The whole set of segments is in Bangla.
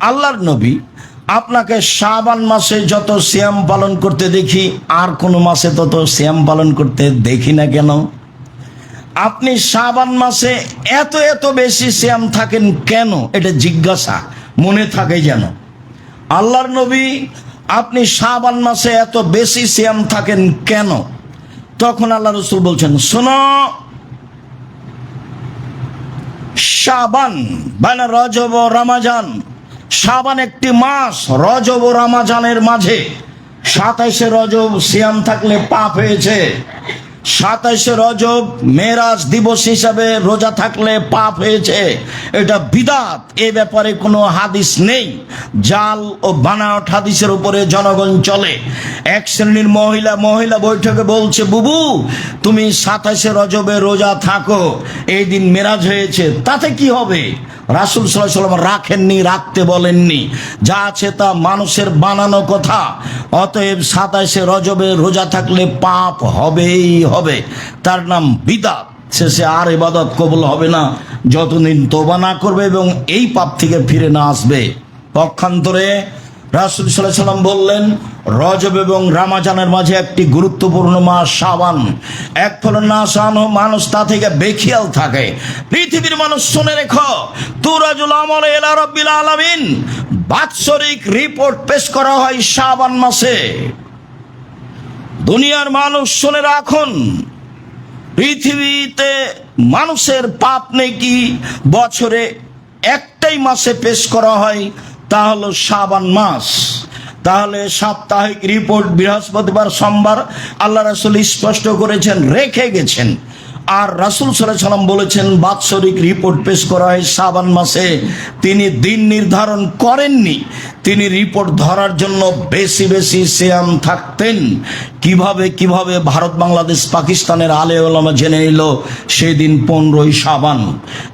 আল্লাহর নবী, আপনাকে শাবান মাসে যত শ্যাম পালন করতে দেখি, আর কোনো মাসে তত শ্যাম পালন করতে দেখি না কেন? আপনি শাবান মাসে এত এত বেশি শ্যাম থাকেন কেন? এটা জিজ্ঞাসা, মনে থাকে যেন। আল্লাহর নবী, আপনি শাবান মাসে এত বেশি শ্যাম থাকেন কেন? তখন আল্লাহ রসুল বলছেন, শোনো, শাবান মানে রজব রামাজান শাবান একটি মাস রজব ও রামাজানের মাঝে। সাতাইশে রজব সিয়াম থাকলে পাপ হয়েছে। সাতাইশে রজব মেরাজ দিবস হিসাবে রোজা থাকলে পাপ হয়েছে। এটা বিদাত, এ ব্যাপারে কোনো হাদিস নেই। জাল ও বানাওয়াট হাদিসের উপরে জনগণ চলে। এক শ্রেণির মহিলা মহিলা বৈঠকে বলছে, বুবু, তুমি সাতাইশে রজবে রোজা থাকো। এই দিন মেরাজ হয়েছে। তাতে কি হবে? রাসুল সাল্লাম রাখেননি, রাখতে বলেননি। যা আছে তা মানুষের বানানো কথা। অতএব সাতাশে রজবে রোজা থাকলে পাপ হবেই হবে। তার নাম বিদাত। শেষে আর এবাদত কবল হবে না। যতদিন তোবা না করবে এবং এই পাপ থেকে ফিরে না আসবে। পক্ষান্তরে রাসুল সাল্লাহ সাল্লাম বললেন রজব এবং রামাজানের মাঝে একটি গুরুত্বপূর্ণ মাস সাবান এক ফলে না সানো মানুষ তা থেকে বেখিয়াল থাকে। পৃথিবীর মানুষ শুনে রেখো, তুরাজুল আমল এলা রব্বিল আলামিন। বাৎসরিক রিপোর্ট পেশ করা হয় সাবান মাসে। দুনিয়ার মানুষ শুনে রাখুন, পৃথিবীতে মানুষের পাপ নেকি বছরে একটাই মাসে পেশ করা হয়, তা হলো শাবান মাস। তাহলে সাপ্তাহিক রিপোর্ট বৃহস্পতিবার সোমবার আল্লাহ রাসুল স্পষ্ট করেছেন রেখে গেছেন। আর রাসুল সাল্লাহ সাল্লাম বলেছেন, বাৎসরিক রিপোর্ট পেশ করা হয় সাবান মাসে। তিনি দিন নির্ধারণ করেননি। তিনি রিপোর্ট ধরার জন্য বেশি বেশি শ্যাম থাকতেন। কীভাবে কীভাবে ভারত, বাংলাদেশ, পাকিস্তানের আলে ওলামা জেনে নিল, সেদিন পনেরোই সাবান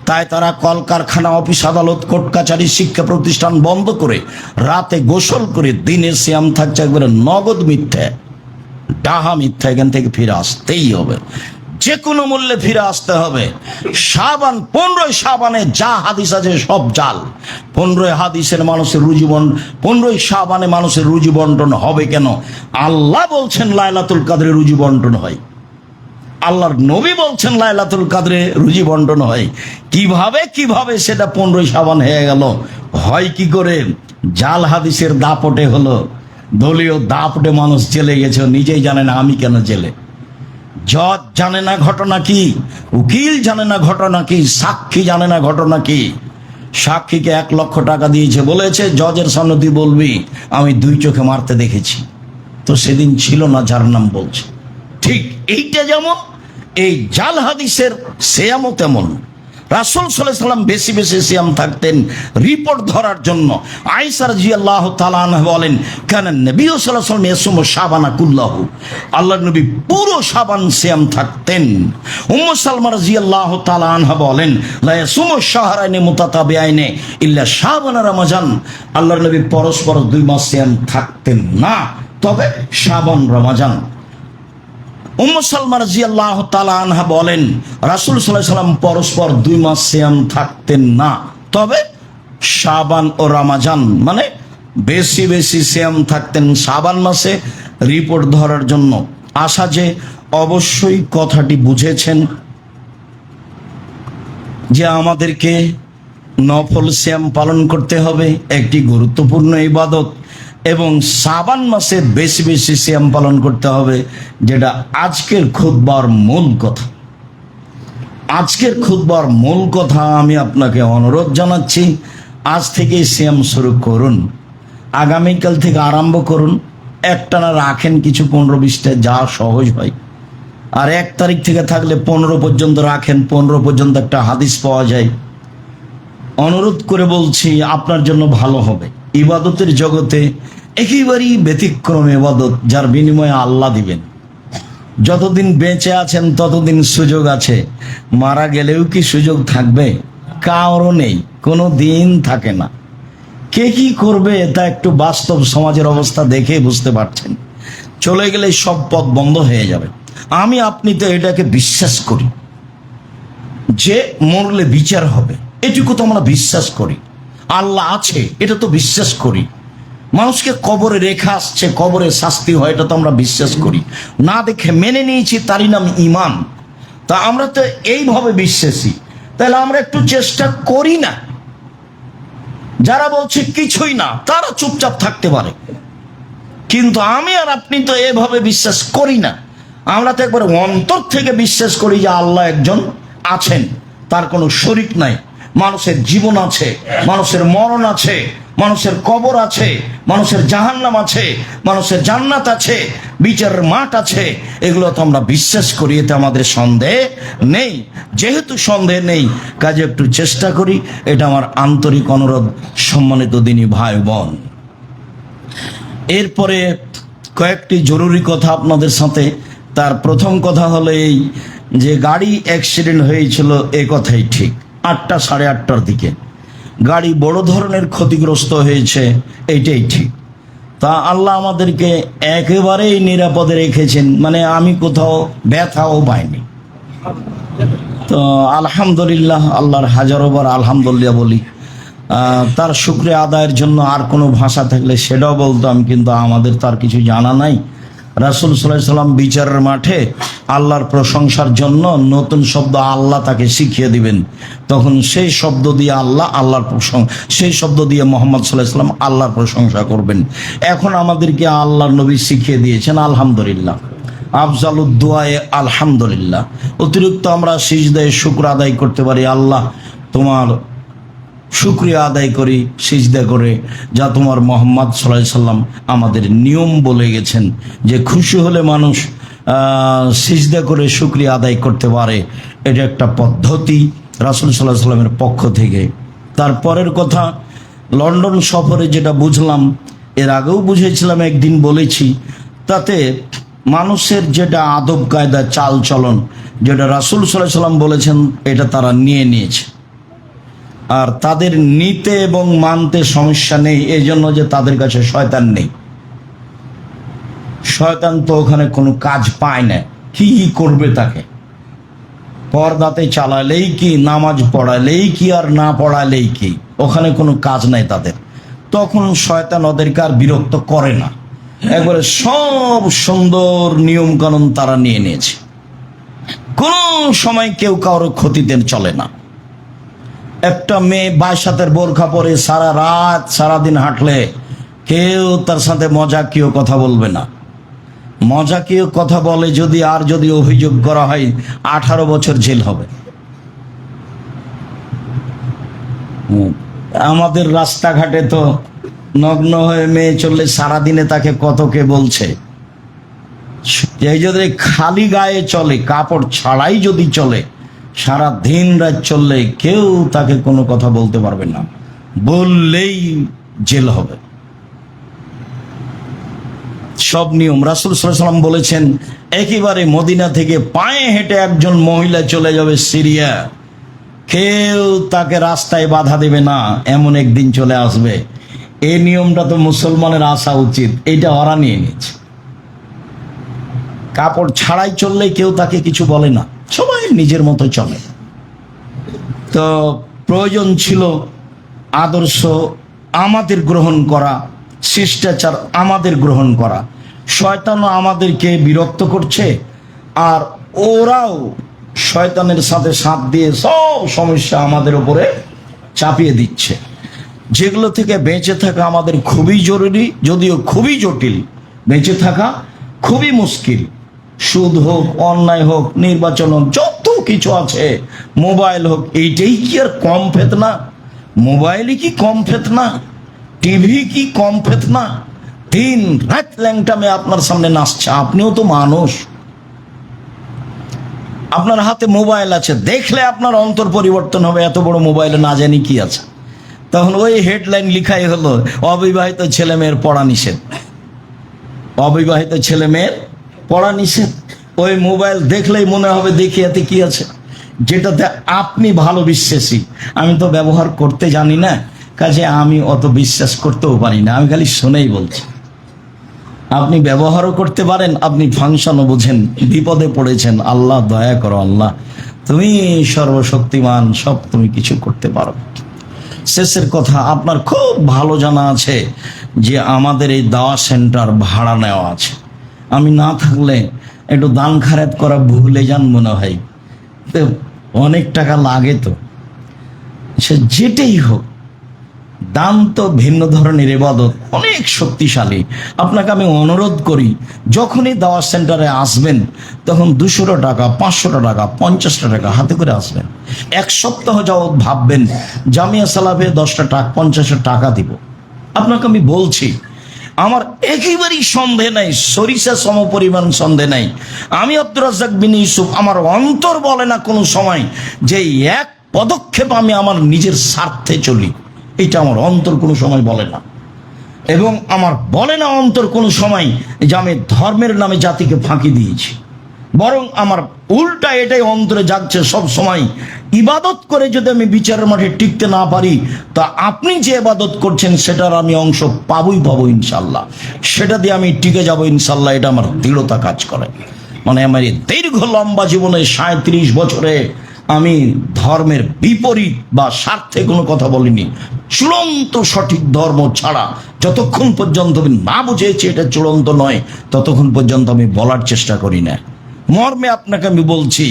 তাই তারা কলকারখানা, অফিস আদালত, কোর্ট কাছারি শিক্ষা প্রতিষ্ঠান বন্ধ করে রাতে গোসল করে দিনে শ্যাম থাকছে। একবারে নগদ মিথ্যে, ডাহা মিথ্যা, এখান থেকে ফিরে আসতেই হবে। যে কোনো মূল্যে ফিরে আসতে হবে। সাবান পনেরোই সাবানে যা হাদিস আছে সব জাল। পনেরোই হাদিসের মানুষের রুজি বন্টন পনেরোই সাবানে মানুষের রুজি বন্টন হবে কেন? আল্লাহ বলছেন, লাইলাতুল কাদের রুজি বন্টন হয়। আল্লাহর নবী বলছেন, লাইলাতুল কাদরে রুজি বন্টন হয়। কীভাবে কীভাবে সেটা পনেরোই সাবান হয়ে গেল? হয় কি করে? জাল হাদিসের দাপটে হলো। দলীয় দাপটে মানুষ জেলে গেছে নিজেই জানে না আমি কেন জেলে। জজ জানে না ঘটনা কি, উকিল জানে না ঘটনা কি, সাক্ষী জানে না ঘটনা কি। সাক্ষীকে এক লক্ষ টাকা দিয়েছে, বলেছে, জজের সামনে তুই বলবি, আমি দুই চোখে মারতে দেখেছি। তো সেদিন ছিল না যার নাম বলছে। ঠিক এইটা যেমন, এই জাল হাদিসের সেয়ামও তেমন। রাসুল সাল্লাহ সাল্লাম বেশি বেশি সিয়াম থাকতেন রিপোর্ট ধরার জন্য। আইসার জি আল্লাহ তালান বলেন, কেন নবী সাল্লাহ সাল্লাম এসম সাবানা কুল্লাহু। আল্লাহ নবী পুরো সাবান সিয়াম থাকতেন। উম্ম সালমার জি আল্লাহ তালান বলেন লায়াসুম শাহরাইনে মুতাতাবে আইনে ইল্লা সাবানা রমাজান। আল্লাহর নবী পরস্পর দুই মাস সিয়াম থাকতেন না, তবে সাবান রমাজান। উম্ম সালমা রাজি আল্লাহ আনহা বলেন, রাসুল সাল্লাহ সাল্লাম পরস্পর দুই মাস সিয়াম থাকতেন না। তবে শাবান ও রামাজান মানে বেশি বেশি সিয়াম থাকতেন শাবান মাসে রিপোর্ট ধরার জন্য। আশা যে অবশ্যই কথাটি বুঝেছেন যে আমাদেরকে নফল শ্যাম পালন করতে হবে, একটি গুরুত্বপূর্ণ ইবাদত। এবং সাবান মাসে বেশি বেশি শ্যাম পালন করতে হবে, যেটা আজকের খুদবার মূল কথা। আজকের খুদবার মূল কথা আমি আপনাকে অনুরোধ জানাচ্ছি, আজ থেকে শ্যাম শুরু করুন। আগামীকাল থেকে আরম্ভ করুন। একটানা রাখেন কিছু পনেরো বিশটা, যা সহজ হয়। আর এক তারিখ থেকে থাকলে পনেরো পর্যন্ত রাখেন, পনেরো পর্যন্ত একটা হাদিস পাওয়া যায়। অনুরোধ করে বলছি, আপনার জন্য ভালো হবে। ইবাদতের জগতে একেবারেই ব্যতিক্রম ইবাদত যার বিনিময়ে আল্লাহ দিবেন। যতদিন বেঁচে আছেন, ততদিন সুযোগ আছে। মারা গেলেও কি সুযোগ থাকবে? কারও নেই, কোনো দিন থাকে না। কে কি করবে, তা একটু বাস্তব সমাজের অবস্থা দেখে বুঝতে পারছেন। চলে গেলে সব পথ বন্ধ হয়ে যাবে। আমি, আপনি তো এটাকে বিশ্বাস করি। যে মরলে বিচার হবে, এটুকু তো আমরা বিশ্বাস করি। আল্লাহ আছে, এটা তো বিশ্বাস করি। মানুষকে কবরে রেখা আসছে, কবরে শাস্তি হয়, এটা তো আমরা বিশ্বাস করি। না দেখে মেনে নিয়েছি, তারই নাম ইমান। তা আমরা তো এইভাবে বিশ্বাসী। তাহলে আমরা একটু চেষ্টা করি না। যারা বলছে কিছুই না, তারা চুপচাপ থাকতে পারে। কিন্তু আমি আর আপনি তো এভাবে বিশ্বাস করি না। আমরা তো একবার অন্তর থেকে বিশ্বাস করি যে আল্লাহ একজন আছেন। তার কোনো শরিক নাই। মানুষের জীবন আছে, মানুষের মরণ আছে। মানুষের কবর আছে, মানুষের জাহান্নাম আছে, মানুষের জান্নাত আছে, বিচারের মাঠ আছে, এগুলো তো আমরা বিশ্বাস করি, এতে আমাদের সন্দেহ নেই। যেহেতু সন্দেহ নেই, কাজে একটু চেষ্টা করি, এটা আমার আন্তরিক অনুরোধ, সম্মানিত দিনী ভাই বোন। এরপরে কয়েকটি জরুরি কথা আপনাদের সাথে, তার প্রথম কথা হলো এই যে গাড়ি অ্যাক্সিডেন্ট হয়েছিল, এ কথাই ঠিক, আটটা সাড়ে আটটার দিকে। গাড়ি বড় ধরনের ক্ষতিগ্রস্ত হয়েছে, এইটাই ঠিক। তা আল্লাহ আমাদেরকে একেবারেই নিরাপদে রেখেছেন মানে আমি কোথাও ব্যথাও পাইনি। তো আলহামদুলিল্লাহ, আল্লাহর হাজারোবার আলহামদুলিল্লাহ বলি। তার শুক্রিয়া আদায়ের জন্য আর কোনো ভাষা থাকলে সেটাও বলতাম, কিন্তু আমাদের তার কিছু জানা নাই। রাসুল সাল্লাম বিচারের মাঠে আল্লাহর প্রশংসার জন্য নতুন শব্দ আল্লাহ তাকে শিখিয়ে দিবেন। তখন সেই শব্দ দিয়ে আল্লাহ আল্লাহর প্রশংসা সেই শব্দ দিয়ে মোহাম্মদ সাল্লাহ সাল্লাম আল্লাহর প্রশংসা করবেন। এখন আমাদেরকে আল্লাহর নবী শিখিয়ে দিয়েছেন, আলহামদুলিল্লাহ। আফজালুদ্দোয়ায় আলহামদুলিল্লাহ। অতিরিক্ত আমরা সিজদায় শুক্র আদায় করতে পারি, আল্লাহ তোমার শুক্রিয়া আদায় করি, সিজদা করে, যা তোমার মোহাম্মদ সাল্লাহ সাল্লাম আমাদের নিয়ম বলে গেছেন যে খুশি হলে মানুষ সিজদা করে শুক্রিয়া আদায় করতে পারে। এটা একটা পদ্ধতি রাসুল সাল্লাহ সাল্লামের পক্ষ থেকে। তারপরের কথা, লন্ডন সফরে যেটা বুঝলাম, এর আগেও বুঝেছিলাম, একদিন বলেছি, তাতে মানুষের যেটা আদব কায়দা চাল চলন যেটা রাসুল সাল্লাহ সাল্লাম বলেছেন, এটা তারা নিয়ে নিয়েছে। আর তাদের নিতে এবং মানতে সমস্যা নেই এই জন্য যে তাদের কাছে শয়তান নেই। শয়তান তো ওখানে কোনো কাজ পায় না, কি করবে তাকে? পর্দাতে চালালেই কি, নামাজ পড়ালেই কি, আর না পড়ালেই কি? ওখানে কোনো কাজ নাই তাদের। তখন শয়তান ওদেরকে আর বিরক্ত করে না। একবারে সব সুন্দর নিয়ম কানুন তারা নিয়ে নিয়েছে। কোন সময় কেউ কারোর ক্ষতিতে চলে না। একটা মেয়ে বাইশ হাতের বোরখা পরে সারা রাত সারা দিন হাঁটলে কেউ তার সাথে মজাকীয় কথা বলবে না। মজাকীয় কথা বলে যদি আর যদি অভিযোগ করা হয়, আঠারো বছর জেল হবে। আমাদের রাস্তাঘাটে তো নগ্ন হয়ে মেয়ে চললে সারাদিনে তাকে কত কে বলছে? এই যদি খালি গায়ে চলে, কাপড় ছাড়াই যদি চলে সারা দিন রাত চললে কেউ তাকে কোনো কথা বলতে পারবে না। বললেই জেল হবে। সব নিয়ম। রাসুল সাল্লাম বলেছেন, একেবারে মদিনা থেকে পায়ে হেঁটে একজন মহিলা চলে যাবে সিরিয়া। কেউ তাকে রাস্তায় বাধা দেবে না, এমন একদিন চলে আসবে। এই নিয়মটা তো মুসলমানের আসা উচিত। এইটা ওরা নিয়ে নিচ্ছে কাপড় ছাড়াই চললে কেউ তাকে কিছু বলে না। নিজের মতো চলে। তো প্রয়োজন ছিল আদর্শ আমাদের গ্রহণ করা, শিষ্টাচার আমাদের গ্রহণ করা। শয়তানও আমাদেরকে বিরক্ত করছে আর ওরাও শয়তানের সাথে সাথ দিয়ে সব সমস্যা আমাদের উপরে চাপিয়ে দিচ্ছে। যেগুলো থেকে বেঁচে থাকা আমাদের খুবই জরুরি, যদিও খুবই জটিল। বেঁচে থাকা খুবই মুশকিল। সুদ হোক, অন্যায় হোক, নির্বাচন হোক কিছু আছে। মোবাইল হোক, এইটাই কি আর কম ফেতনা? মোবাইলই কি কম ফেতনা? টিভি কি কম ফেতনা? দিন রাত ল্যাংটামে আপনার সামনে নাচছে, আপনিও তো মানুষ। আপনার হাতে মোবাইল আছে, দেখলে আপনার অন্তর পরিবর্তন হবে, এত বড় মোবাইলে না জানি কি আছে। তখন ওই হেডলাইন লিখাই হলো, অবিবাহিত ছেলে মেয়ের পড়া নিষেধ। অবিবাহিত ছেলে মেয়ের পড়া নিষেধ। ওই মোবাইল দেখলেই মনে হবে দেখি এতে কি আছে। যেটাতে আপনি ভালো বিশ্বাসী। আমি তো ব্যবহার করতে জানি না, কাজে আমি অত বিশ্বাস করতেও পারি না। আমি খালি শুনেই বলছি। আপনি ব্যবহারও করতে পারেন, আপনি ফাংশনও বোঝেন, বিপদে পড়েছেন। আল্লাহ দয়া করো, আল্লাহ। তুমি সর্বশক্তিমান, সব তুমি কিছু করতে পারো। শেষের কথা, আপনার খুব ভালো জানা আছে যে আমাদের এই দাওয়া সেন্টার ভাড়া নেওয়া আছে। আমি না থাকলে একটু দান খারাত করা ভুলে যান মনে হয়। তো অনেক টাকা লাগে তো। সে যেটাই হোক, দান তো ভিন্ন ধরনের ইবাদত, অনেক শক্তিশালী। আপনাকে আমি অনুরোধ করি, যখনই দাওয়া সেন্টারে আসবেন, তখন দুশোটা টাকা, পাঁচশোটা টাকা, পঞ্চাশটা টাকা হাতে করে আসবেন। এক সপ্তাহ যাবৎ ভাববেন, জামিয়া সালাফে দশটা টাকা পঞ্চাশটা টাকা দিব। আপনাকে আমি বলছি আমার একেবারেই সন্দেহ নাই, সরিষা সম পরিমাণ সন্দেহ নাই। আমি আব্দুর বিন ইউসুফ, আমার অন্তর বলে না কোনো সময় যে এক পদক্ষেপ আমি আমার নিজের স্বার্থে চলি। এটা আমার অন্তর কোনো সময় বলে না। এবং আমার বলে না অন্তর কোনো সময় যে আমি ধর্মের নামে জাতিকে ফাঁকি দিয়েছি। বরং আমার উল্টা এটাই অন্তরে যাচ্ছে সব সময় ইবাদত করে যদি আমি বিচারের মাঠে টিকতে না পারি, তা আপনি যে ইবাদত করছেন, সেটার আমি অংশ পাবই পাবো ইনশাল্লাহ সেটা দিয়ে আমি টিকে যাব ইনশাল্লাহ এটা আমার দৃঢ়তা কাজ করে। মানে আমার এই দীর্ঘ লম্বা জীবনে সাঁত্রিশ বছরে আমি ধর্মের বিপরীত বা স্বার্থে কোনো কথা বলিনি। চূড়ান্ত সঠিক ধর্ম ছাড়া যতক্ষণ পর্যন্ত আমি না বুঝেছি, এটা চূড়ান্ত নয়, ততক্ষণ পর্যন্ত আমি বলার চেষ্টা করি না। মর্মে আপনাকে আমি বলছি,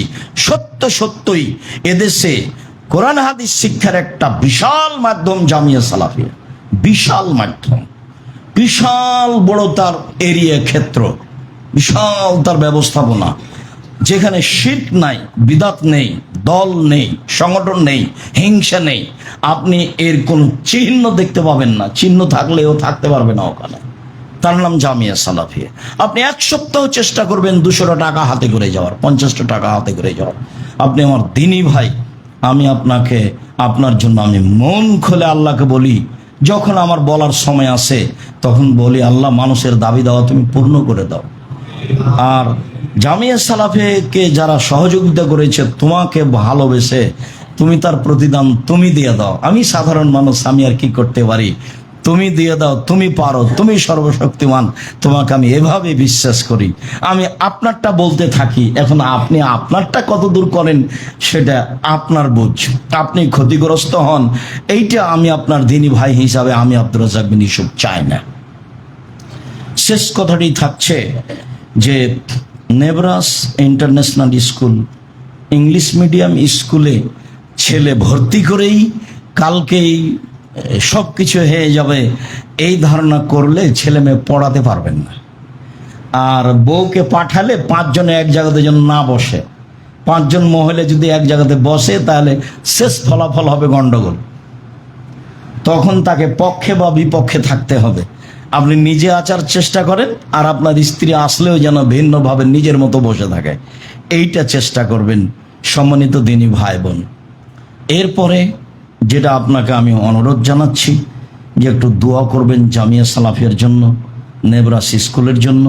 সত্য সত্যই, এদেশে কোরআন হাদিস শিক্ষার একটা বিশাল মাধ্যম জামিয়া সালাফিয়া। বিশাল মাধ্যম। বিশাল বড় তার এরিয়া ক্ষেত্র। বিশাল তার ব্যবস্থাপনা। যেখানে শীত নাই, বিদাত নেই, দল নেই, সংগঠন নেই, হিংসা নেই। আপনি এর কোনো চিহ্ন দেখতে পাবেন না। চিহ্ন থাকলেও থাকতে পারবে না ওখানে। তার নাম জামিয়া সালাফিয়া। আপনি এক সপ্তাহ চেষ্টা করবেন দুশোটা টাকা হাতে করে যাওয়ার, পঞ্চাশটা টাকা হাতে করে যাওয়ার। আপনি আমার দিনী ভাই, আমি আপনাকে, আপনার জন্য আমি মন খোলে আল্লাহকে বলি, যখন আমার বলার সময় আসে, তখন বলি, আল্লাহ মানুষের দাবি দেওয়া তুমি পূর্ণ করে দাও। আর জামিয়া সালাফেকে যারা সহযোগিতা করেছে, তোমাকে ভালোবেসে তুমি তার প্রতিদান তুমি দিয়ে দাও। আমি সাধারণ মানুষ, আমি আর কি করতে পারি? তুমি দিয়ে দাও, তুমি পারো, তুমি সর্বশক্তিমান। তোমাকে আমি এভাবে বিশ্বাস করি। আমি আপনারটা বলতে থাকি, এখন আপনি আপনারটা কত দূর করেন, সেটা আপনার বুঝ। আপনি ক্ষতিগ্রস্ত হন, এইটা আমি আপনার দিনী ভাই হিসাবে আমি আব্দুর রাজাক বিন চাই না। শেষ কথাটি থাকছে যে Nebras international school, English medium স্কুলে ছেলে ভর্তি করেই কালকেই সব কিছু হয়ে যাবে। এই ধারণা করলে ছেলে মেয়ে পড়াতে পারবেন না। আর বউকে পাঠালে পাঁচজনে এক জায়গাতে যেন না বসে। পাঁচজন মহিলা যদি এক জায়গাতে বসে, তাহলে শেষ ফলাফল হবে গন্ডগোল। তখন তাকে পক্ষে বা বিপক্ষে থাকতে হবে। আপনি নিজে আচার চেষ্টা করেন, আর আপনার স্ত্রী আসলেও যেন ভিন্নভাবে নিজের মতো বসে থাকে। এইটা চেষ্টা করবেন সম্মানিত দিনী ভাই বোন। এরপরে যেটা আপনাকে আমি অনুরোধ জানাচ্ছি যে একটু দোয়া করবেন জামিয়া সালাফিয়ার জন্য নেবরাস স্কুলের জন্য।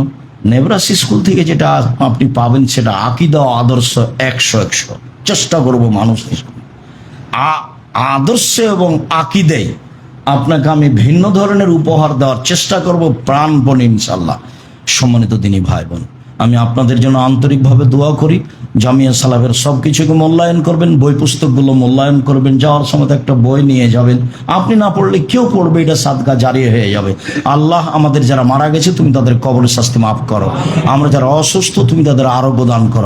নেবরাস স্কুল থেকে যেটা আপনি পাবেন সেটা আকিদা আদর্শ একশো একশো। চেষ্টা করব মানুষ আদর্শ এবং আকিদেই আপনাকে আমি ভিন্ন ধরনের উপহার দেওয়ার চেষ্টা করব প্রাণপণ ইনশাল্লাহ সম্মানিত তিনি ভাই বোন আমি আপনাদের জন্য আন্তরিকভাবে দোয়া করি। জামিয়া সালাফের সব কিছুকে মূল্যায়ন করবেন, বই পুস্তকগুলো মূল্যায়ন করবেন, যাওয়ার সময় একটা বই নিয়ে যাবেন। আপনি না পড়লে কেউ পড়বে, এটা সাদগা জারি হয়ে যাবে। আল্লাহ আমাদের যারা মারা গেছে, তুমি তাদের কবরের শাস্তি মাফ করো। আমরা যারা অসুস্থ, তুমি তাদের আরোগ্য দান করো।